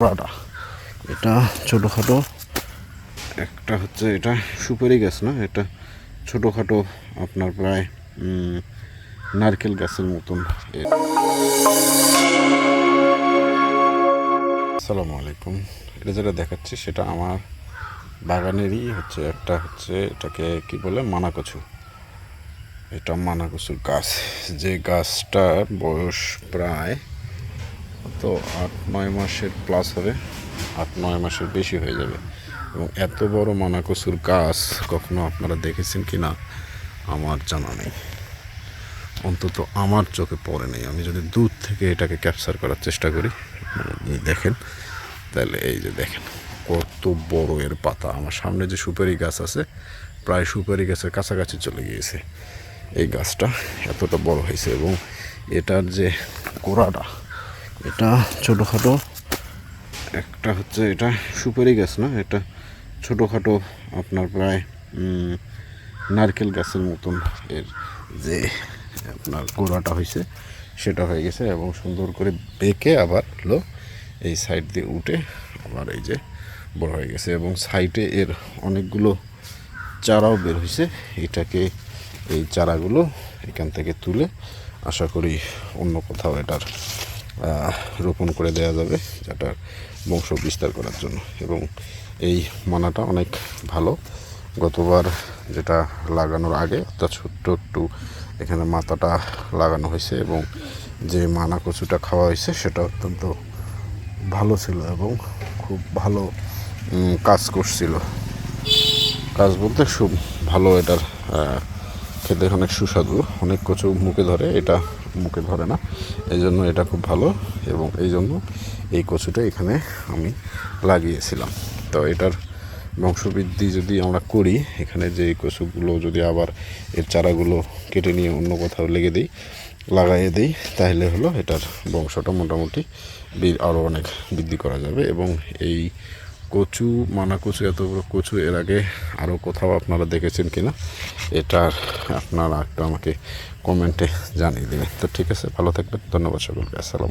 কড়াটা এটা ছোটোখাটো, একটা হচ্ছে এটা সুপারি গাছ না, এটা ছোটোখাটো আপনার প্রায় নারকেল গাছের মতন। আসসালামু আলাইকুম। এটা যেটা দেখাচ্ছি সেটা আমার বাগানেরই হচ্ছে, একটা হচ্ছে এটাকে কি বলে মানা কচু এটা মানাকচুর গাছ। যে গাছটার বয়স প্রায় তো আট, নয় মাসের প্লাস হবে। আট, নয় মাসের বেশি হয়ে যাবে। এবং এত বড় মানা কচুর গাছ কখনো আপনারা দেখেছেন কি না আমার জানা নেই। অন্তত আমার চোখে পড়ে নেই। আমি যদি দূর থেকে এটাকে ক্যাপচার করার চেষ্টা করি দেখেন, তাহলে এই যে দেখেন, কত বড় এর পাতা। আমার সামনে যে সুপারি গাছ আছে, প্রায় সুপারি গাছের কাছাকাছি চলে গিয়েছে। এই গাছটা এতটা বড় হয়েছে এবং এটার যে গোড়াটা এটা ছোটোখাটো। একটা হচ্ছে এটা সুপারি গাছ না? এটা ছোটোখাটো আপনার প্রায় নারকেল গাছের মতন এর যে আপনার গোড়াটা হয়েছে সেটা হয়ে গেছে এবং সুন্দর করে বেঁকে আবার হলো এই সাইড দিয়ে উঠে আবার এই যে বড় হয়ে গেছে এবং সাইডে এর অনেকগুলো চারাও বের হয়েছে এটাকে এই চারাগুলো এখান থেকে তুলে আশা করি অন্য কোথাও এটার রোপণ করে দেওয়া যাবে যেটার বংশ বিস্তার করার জন্য। এবং এই মানাটা অনেক ভালো। গতবার যেটা লাগানোর আগে, অর্থাৎ ছোট্ট একটু এখানে মাথাটা লাগানো হয়েছে এবং যে মানা কচুটা খাওয়া হয়েছে, সেটা অত্যন্ত ভালো ছিল এবং খুব ভালো কাজ করছিল। কাজ বলতে খুব ভালো এটার খেতে অনেক সুস্বাদু। অনেক কচু মুখে ধরে, এটা মুখে ধরে না। এই জন্য এটা খুব ভালো এবং এই জন্য এই কচুটা এখানে আমি লাগিয়েছিলাম। তো এটার বংশবৃদ্ধি যদি আমরা করি, এখানে যে কচুগুলো যদি আবার এর চারাগুলো কেটে নিয়ে অন্য কোথাও লেগে দিই, লাগাইয়ে দিই, তাহলে হলো এটার বংশটা মোটামুটি আরও অনেক বৃদ্ধি করা যাবে এবং এই কচু, মানা কচু, এত বড় কচু, এর আগে আরও কোথাও আপনারা দেখেছেন কিনা, এটার আপনারা একটু আমাকে কমেন্টে জানিয়ে দেবেন। তো ঠিক আছে, ভালো থাকবেন, ধন্যবাদ সকলকে, আসসালাম